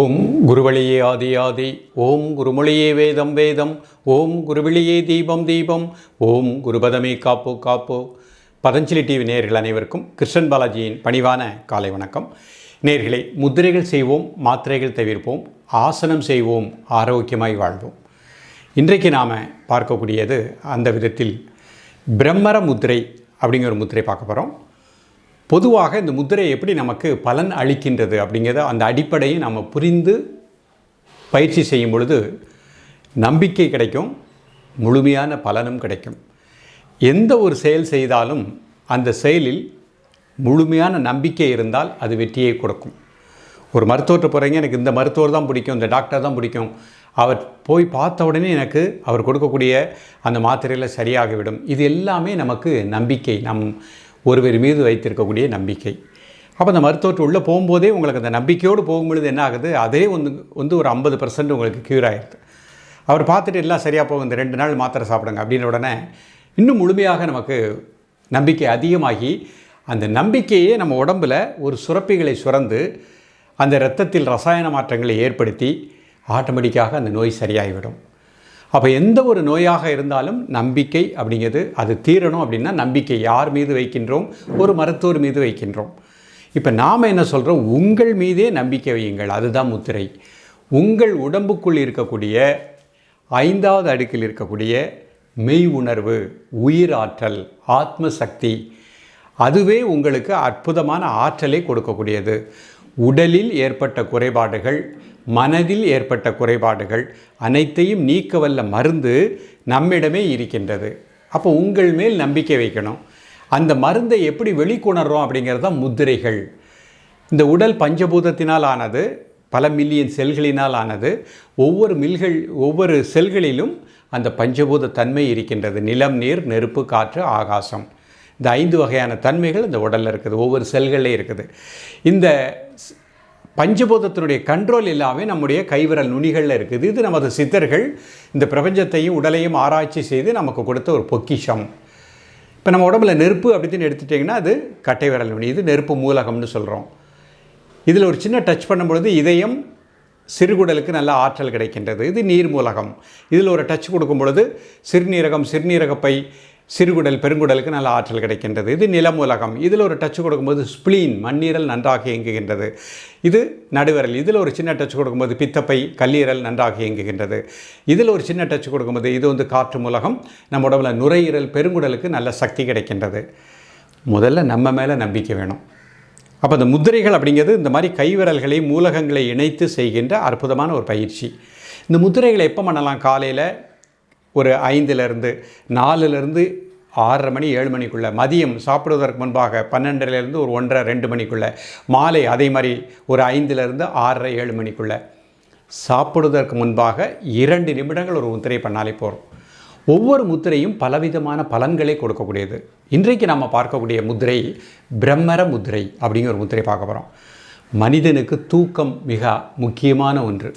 ஓம் குருவழியே ஆதி ஆதி ஓம் குருமொழியே வேதம் வேதம் ஓம் குருவிழியே தீபம் தீபம் ஓம் குருபதமே காப்போ காப்போ. பதஞ்சலி டிவி நேர்கள் அனைவருக்கும் கிருஷ்ணன் பாலாஜியின் பணிவான காலை வணக்கம். நேர்களை முத்திரைகள் செய்வோம் மாத்திரைகள் தவிர்ப்போம் ஆசனம் செய்வோம் ஆரோக்கியமாய் வாழ்வோம். இன்றைக்கு நாம் பார்க்கக்கூடியது அந்த விதத்தில் பிரம்மர முத்திரை அப்படிங்கிற ஒரு முத்திரை பார்க்க போகிறோம் பொதுவாக இந்த முத்திரை எப்படி நமக்கு பலன் அளிக்கின்றது அப்படிங்கிறத அந்த அடிப்படையை நம்ம புரிந்து பயிற்சி செய்யும் பொழுது நம்பிக்கை கிடைக்கும் முழுமையான பலனும் கிடைக்கும். எந்த ஒரு செயல் செய்தாலும் அந்த செயலில் முழுமையான நம்பிக்கை இருந்தால் அது வெற்றியை கொடுக்கும். ஒரு மருத்துவர்கிட்ட போகிறீங்க எனக்கு இந்த மருத்துவர் தான் பிடிக்கும் இந்த டாக்டர் தான் பிடிக்கும். அவர் போய் பார்த்த உடனே எனக்கு அவர் கொடுக்கக்கூடிய அந்த மாத்திரையில் சரியாகிவிடும். இது எல்லாமே நமக்கு நம்பிக்கை. நம் ஒருவர் மீது வைத்திருக்கக்கூடிய நம்பிக்கை. அப்போ அந்த மருத்துவர்கிட்ட உள்ளே போகும்போதே உங்களுக்கு அந்த நம்பிக்கையோடு போகும்பொழுது என்ன ஆகுது? அதே வந்து வந்து ஒரு ஐம்பது பர்சன்ட் உங்களுக்கு க்யூர் ஆகிடுது அவர் பார்த்துட்டு எல்லாம் சரியாக போகும் இந்த ரெண்டு நாள் மாத்திரை சாப்பிடுங்க அப்படின்ற உடனே இன்னும் முழுமையாக நமக்கு நம்பிக்கை அதிகமாகி அந்த நம்பிக்கையே நம்ம உடம்பில் ஒரு சுரப்பிகளை சுரந்து அந்த இரத்தத்தில் ரசாயன மாற்றங்களை ஏற்படுத்தி ஆட்டோமேட்டிக்காக அந்த நோய் சரியாகிவிடும். அப்போ எந்த ஒரு நோயாக இருந்தாலும் நம்பிக்கை அப்படிங்கிறது அது தீரணும் அப்படின்னா நம்பிக்கை யார் மீது வைக்கின்றோம்? ஒரு மருத்துவர் மீது வைக்கின்றோம். இப்போ நாம் என்ன சொல்கிறோம் உங்கள் மீதே நம்பிக்கை வையுங்கள். அதுதான் முத்திரை. உங்கள் உடம்புக்குள் இருக்கக்கூடிய ஐந்தாவது அடுக்கில் இருக்கக்கூடிய மெய் உணர்வு உயிர் ஆற்றல் ஆத்ம சக்தி அதுவே உங்களுக்கு அற்புதமான ஆற்றலை கொடுக்கக்கூடியது. உடலில் ஏற்பட்ட குறைபாடுகள் மனதில் ஏற்பட்ட குறைபாடுகள் அனைத்தையும் நீக்க வல்ல மருந்து நம்மிடமே இருக்கின்றது. அப்போ உங்கள் மேல் நம்பிக்கை வைக்கணும். அந்த மருந்தை எப்படி வெளிக்கொணர்றோம் அப்படிங்கிறது தான் முத்திரைகள். இந்த உடல் பஞ்சபூதத்தினால் ஆனது பல மில்லியன் செல்களினால் ஆனது ஒவ்வொரு மில்கள் ஒவ்வொரு செல்களிலும் அந்த பஞ்சபூத தன்மை இருக்கின்றது. நிலம் நீர் நெருப்பு காற்று ஆகாசம். இந்த ஐந்து வகையான தன்மைகள் இந்த உடலில் இருக்குது. ஒவ்வொரு செல்களே இருக்குது. இந்த ஸ்- பஞ்சபூதத்தினுடைய கண்ட்ரோல் எல்லாமே நம்முடைய கைவிரல் நுனிகளில் இருக்குது. இது நமது சித்தர்கள் இந்த பிரபஞ்சத்தையும் உடலையும் ஆராய்ச்சி செய்து நமக்கு கொடுத்த ஒரு பொக்கிஷம். இப்போ நம்ம உடம்புல நெருப்பு அப்படின்னு எடுத்துட்டிங்கன்னா அது கட்டை விரல் நுனி. இது நெருப்பு மூலகம்னு சொல்கிறோம் இதில் ஒரு சின்ன டச் பண்ணும்பொழுது இதயம் சிறுகுடலுக்கு நல்ல ஆற்றல் கிடைக்கின்றது. இது நீர் மூலகம். இதில் ஒரு டச் கொடுக்கும் பொழுது சிறுநீரகம் சிறுநீரகப்பை சிறுகுடல் பெருங்குடலுக்கு நல்ல ஆற்றல் கிடைக்கின்றது. இது நிலமூலகம். இதில் ஒரு டச் கொடுக்கும்போது ஸ்பிளீன் மண்ணீரல் நன்றாக இயங்குகின்றது. இது நடுவிரல். இதில் ஒரு சின்ன டச் கொடுக்கும்போது பித்தப்பை கல்லீரல் நன்றாக இயங்குகின்றது. இதில் ஒரு சின்ன டச் கொடுக்கும்போது இது வந்து காற்று மூலகம். நம்ம உடம்புல நுரையீரல் பெருங்குடலுக்கு நல்ல சக்தி கிடைக்கின்றது. முதல்ல நம்ம மேலே நம்பிக்கை வேணும். அப்போ இந்த முத்திரைகள் அப்படிங்கிறது இந்த மாதிரி கைவிரல்களை மூலகங்களை இணைத்து செய்கின்ற அற்புதமான ஒரு பயிற்சி. இந்த முதிரைகளை எப்போ பண்ணலாம்? காலையில் ஒரு ஐந்துலேருந்து நாலுலேருந்து ஆறரை மணி ஏழு மணிக்குள்ளே. மதியம் சாப்பிடுவதற்கு முன்பாக பன்னெண்டுலேருந்து ஒரு ஒன்றரை ரெண்டு மணிக்குள்ளே. மாலை அதே மாதிரி ஒரு ஐந்துலேருந்து ஆறரை ஏழு மணிக்குள்ளே. சாப்பிடுவதற்கு முன்பாக இரண்டு நிமிடங்கள் ஒரு முத்திரை பண்ணாலே போகிறோம் ஒவ்வொரு முத்திரையும் பலவிதமான பலன்களை கொடுக்கக்கூடியது. இன்றைக்கு நம்ம பார்க்கக்கூடிய முத்திரை பிரம்மர முத்திரை அப்படிங்கிற ஒரு முத்திரை பார்க்க போகிறோம் மனிதனுக்கு தூக்கம் மிக முக்கியமான ஒன்று.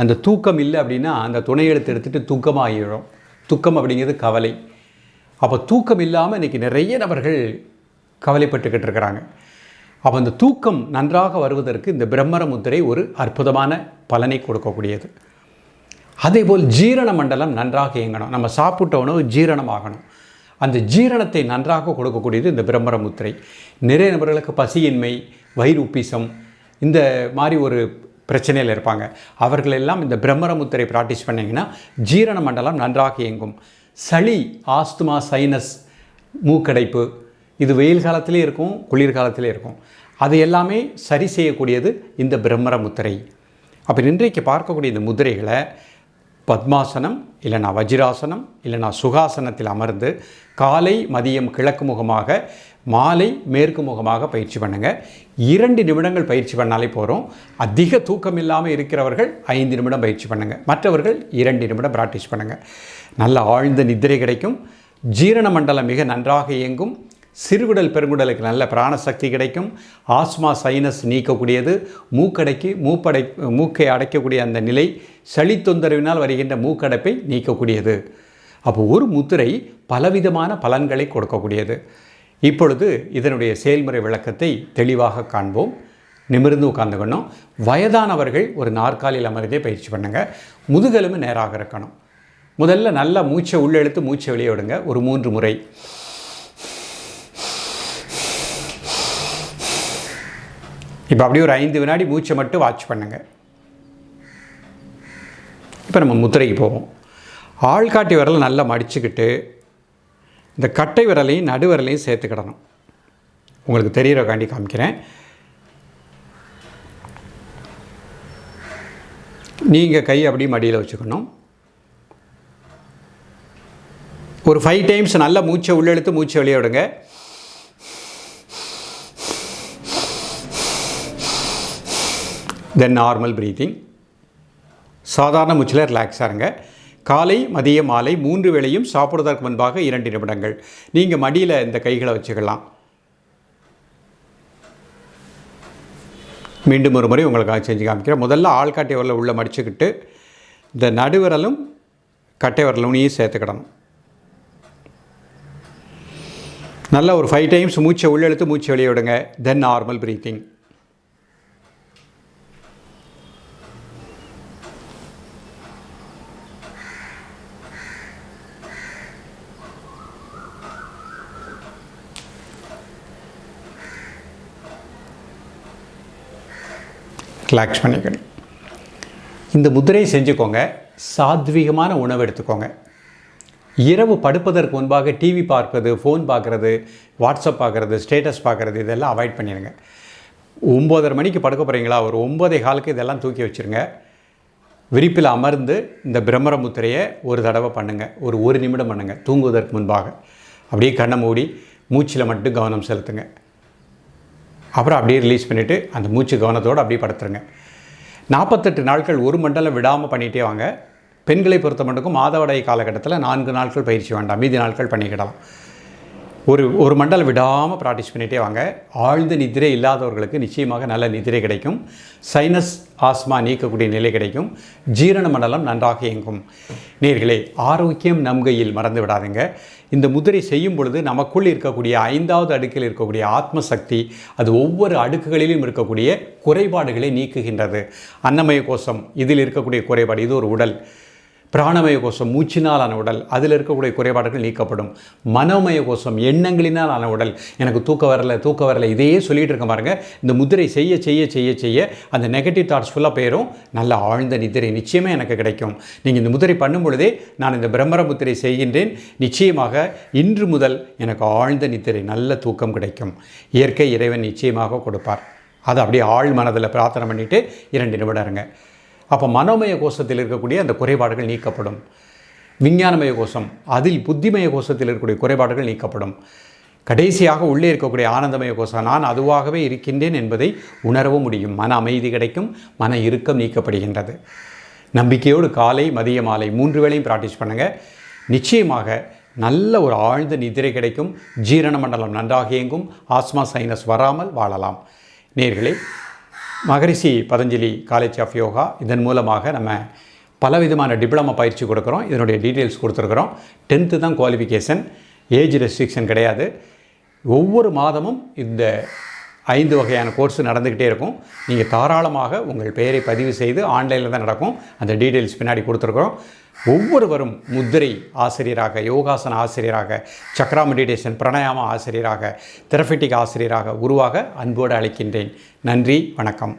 அந்த தூக்கம் இல்லை அப்படின்னா அந்த துணை எடுத்து எடுத்துகிட்டு தூக்கமாகிடும் துக்கம் அப்படிங்கிறது கவலை. அப்போ தூக்கம் இல்லாமல் இன்றைக்கி நிறைய நபர்கள் கவலைப்பட்டுக்கிட்டு இருக்கிறாங்க. அப்போ அந்த தூக்கம் நன்றாக வருவதற்கு இந்த பிரம்மர முத்திரை ஒரு அற்புதமான பலனை கொடுக்கக்கூடியது. அதேபோல் ஜீரண மண்டலம் நன்றாக இயங்கணும். நம்ம சாப்பிட்ட உணவு ஜீரணமாகணும். அந்த ஜீரணத்தை நன்றாக கொடுக்கக்கூடியது இந்த பிரம்மர முத்திரை. நிறைய நபர்களுக்கு பசியின்மை வயிறு உப்பிசம் இந்த மாதிரி ஒரு பிரச்சனையில் இருப்பாங்க. அவர்கள் எல்லாம் இந்த பிரம்மர முத்திரை ப்ராக்டிஸ் பண்ணிங்கன்னா ஜீரண மண்டலம் நன்றாக இயங்கும். சளி ஆஸ்துமா சைனஸ் மூக்கடைப்பு. இது வெயில் காலத்திலே இருக்கும் குளிர்காலத்திலே இருக்கும். அது எல்லாமே சரி செய்யக்கூடியது இந்த பிரம்மர முத்திரை. அப்போ இன்றைக்கு பார்க்கக்கூடிய இந்த முதிரைகளை பத்மாசனம் இல்லைனா வஜ்ராசனம் இல்லைனா சுகாசனத்தில் அமர்ந்து காலை மதியம் கிழக்கு முகமாக மாலை மேற்கு முகமாக பயிற்சி பண்ணுங்கள் இரண்டு நிமிடங்கள் பயிற்சி பண்ணாலே போகிறோம் அதிக தூக்கம் இல்லாமல் இருக்கிறவர்கள் ஐந்து நிமிடம் பயிற்சி பண்ணுங்கள் மற்றவர்கள் இரண்டு நிமிடம் ப்ராக்டிஸ் பண்ணுங்கள் நல்ல ஆழ்ந்த நித்திரை கிடைக்கும். ஜீரண மண்டலம் மிக நன்றாக இயங்கும். சிறுகுடல் பெருங்குடலுக்கு நல்ல பிராணசக்தி கிடைக்கும். Asthma sinus நீக்கக்கூடியது. மூக்கடைக்கு மூப்படை மூக்கை அடைக்கக்கூடிய அந்த நிலை சளி தொந்தரவினால் வருகின்ற மூக்கடைப்பை நீக்கக்கூடியது. அப்போ ஒரு முத்திரை பலவிதமான பலன்களை கொடுக்கக்கூடியது. இப்பொழுது இதனுடைய செயல்முறை விளக்கத்தை தெளிவாக காண்போம். நிமிர்ந்து உட்காந்துக்கணும் வயதானவர்கள் ஒரு நாற்காலியில் அமர்ந்தே பயிற்சி பண்ணுங்கள் முதுகெலும்பு நேராக இருக்கணும். முதல்ல நல்லா மூச்சை உள்ளெழுத்து மூச்சை வெளியே விடுங்க. ஒரு மூன்று முறை. இப்போ அப்படியே ஒரு ஐந்து வினாடி மூச்சை மட்டும் வாட்ச் பண்ணுங்க. இப்போ நம்ம முத்திரைக்கு போவோம். ஆள்காட்டி விரலை நல்லா மடிச்சுக்கிட்டு இந்த கட்டை விரலையும் நடு விரலையும் சேர்த்துக்கிடணும் உங்களுக்கு தெரிகிறக்காண்டி காமிக்கிறேன். நீங்கள் கை அப்படியே மடியில் வச்சுக்கணும். ஒரு ஃபைவ் டைம்ஸ் நல்லா மூச்சை உள்ளெழுத்து மூச்சை வெளியே விடுங்க. தென் நார்மல் ப்ரீத்திங் சாதாரண மூச்சில் ரிலாக்ஸாக இருங்க. காலை மதிய மாலை மூன்று வேளையும் சாப்பிடுவதற்கு முன்பாக இரண்டு நிமிடங்கள். நீங்கள் மடியில் இந்த கைகளை வச்சுக்கலாம். மீண்டும் ஒரு முறை உங்களுக்காக செஞ்சு காமிக்கிறேன். முதல்ல ஆள்காட்டை விரலை உள்ளே மடிச்சுக்கிட்டு இந்த நடுவிரலும் கட்டை விரலுனையும் சேர்த்துக்கிடணும் நல்லா ஒரு ஃபைவ் டைம்ஸ் மூச்சை உள்ளெழுத்து மூச்சை வெளியே விடுங்க. தென் நார்மல் ப்ரீத்திங் ரிலாக்ஸ் பண்ணிக்கணும். இந்த முத்திரையை செஞ்சுக்கோங்க. சாத்வீகமான உணவு எடுத்துக்கோங்க. இரவு படுப்பதற்கு முன்பாக டிவி பார்ப்பது ஃபோன் பார்க்குறது வாட்ஸ்அப் பார்க்குறது ஸ்டேட்டஸ் பார்க்குறது இதெல்லாம் அவாய்ட் பண்ணிடுங்க. ஒம்போதரை மணிக்கு படுக்க போகிறீங்களா ஒரு ஒம்போதே காலுக்கு இதெல்லாம் தூக்கி வச்சுருங்க. விரிப்பில் அமர்ந்து இந்த பிரம்மர முத்திரையை ஒரு தடவை பண்ணுங்கள் ஒரு ஒரு நிமிடம் பண்ணுங்கள் தூங்குவதற்கு முன்பாக. அப்படியே கண்ணை மூடி மூச்சில் மட்டும் கவனம் செலுத்துங்க. அப்புறம் அப்படியே ரிலீஸ் பண்ணிவிட்டு அந்த மூச்சு கவனத்தோடு அப்படியே படுத்துருங்க. நாற்பத்தெட்டு நாட்கள் ஒரு மண்டலம் விடாமல் பண்ணிகிட்டே வாங்க. பெண்களை பொறுத்த மட்டுக்கும் மாதவிடாய் காலகட்டத்தில் நான்கு நாட்கள் பயிற்சி வேண்டாம். மீதி நாட்கள் பண்ணிக்கிடலாம். ஒரு ஒரு மண்டலம் விடாமல் ப்ராக்டிஸ் பண்ணிகிட்டே வாங்க. ஆழ்ந்த நிதிரை இல்லாதவர்களுக்கு நிச்சயமாக நல்ல நிதிரை கிடைக்கும். சைனஸ் ஆஸ்மா நீக்கக்கூடிய நிலை கிடைக்கும். ஜீரண மண்டலம் நன்றாக இயங்கும். நேர்களே ஆரோக்கியம் நம் கையில் மறந்து விடாதுங்க. இந்த முதிரை செய்யும் பொழுது நமக்குள் இருக்கக்கூடிய ஐந்தாவது அடுக்கில் இருக்கக்கூடிய ஆத்ம சக்தி அது ஒவ்வொரு அடுக்குகளிலும் இருக்கக்கூடிய குறைபாடுகளை நீக்குகின்றது. அன்னமய கோஷம் இதில் இருக்கக்கூடிய குறைபாடு இது ஒரு உடல். பிராணமய கோஷம் மூச்சினாலான உடல் அதில் இருக்கக்கூடிய குறைபாடுகள் நீக்கப்படும். மனோமய கோஷம் எண்ணங்களினால் ஆன உடல் எனக்கு தூக்க வரல தூக்க வரல இதையே சொல்லிகிட்டு இருக்க பாருங்க. இந்த முதிரை செய்ய செய்ய செய்ய செய்ய அந்த நெகட்டிவ் தாட்ஸ் ஃபுல்லாக போயிடும் நல்ல ஆழ்ந்த நிதிரை நிச்சயமாக எனக்கு கிடைக்கும். நீங்கள் இந்த முதிரை பண்ணும் பொழுதே நான் இந்த பிரம்மர முத்திரை செய்கின்றேன். நிச்சயமாக இன்று முதல் எனக்கு ஆழ்ந்த நிதிரை நல்ல தூக்கம் கிடைக்கும். இயற்கை இறைவன் நிச்சயமாக கொடுப்பார். அதை அப்படியே ஆழ் மனதில் பிரார்த்தனை பண்ணிவிட்டு இரண்டு நிமிடம் இருங்க. அப்போ மனோமய கோஷத்தில் இருக்கக்கூடிய அந்த குறைபாடுகள் நீக்கப்படும். விஞ்ஞானமய கோஷம் அதில் புத்திமய கோஷத்தில் இருக்கக்கூடிய குறைபாடுகள் நீக்கப்படும். கடைசியாக உள்ளே இருக்கக்கூடிய ஆனந்தமய கோஷம் நான் அதுவாகவே இருக்கின்றேன் என்பதை உணரவும் முடியும். மன அமைதி கிடைக்கும் மன இறுக்கம் நீக்கப்படுகின்றது. நம்பிக்கையோடு காலை மதிய மாலை மூன்று வேளையும் ப்ராக்டிஸ் பண்ணுங்கள் நிச்சயமாக நல்ல ஒரு ஆழ்ந்த நிதிரை கிடைக்கும். ஜீரண மண்டலம் நன்றாக இயங்கும். ஆஸ்மா சைனஸ் வராமல் வாழலாம். நேர்களே மகரிஷி பதஞ்சலி காலேஜ் ஆஃப் யோகா இதன் மூலமாக நம்ம பல விதமான டிப்ளமா பயிற்சி கொடுக்குறோம். இதனுடைய டீட்டெயில்ஸ் கொடுத்துருக்குறோம். டென்த்து தான் குவாலிஃபிகேஷன் ஏஜ் ரெஸ்ட்ரிக்ஷன் கிடையாது. ஒவ்வொரு மாதமும் இந்த ஐந்து வகையான கோர்ஸ் நடந்துக்கிட்டே இருக்கும். நீங்கள் தாராளமாக உங்கள் பெயரை பதிவு செய்து ஆன்லைனில் தான் நடக்கும். அந்த டீட்டெயில்ஸ் பின்னாடி கொடுத்துருக்குறோம். ஒவ்வொருவரும் முத்திரை ஆசிரியராக யோகாசன ஆசிரியராக சக்ரா மெடிடேஷன் பிரணயாம ஆசிரியராக தெரபெட்டிக் ஆசிரியராக உருவாக அன்போடு அழைக்கின்றேன். நன்றி வணக்கம்.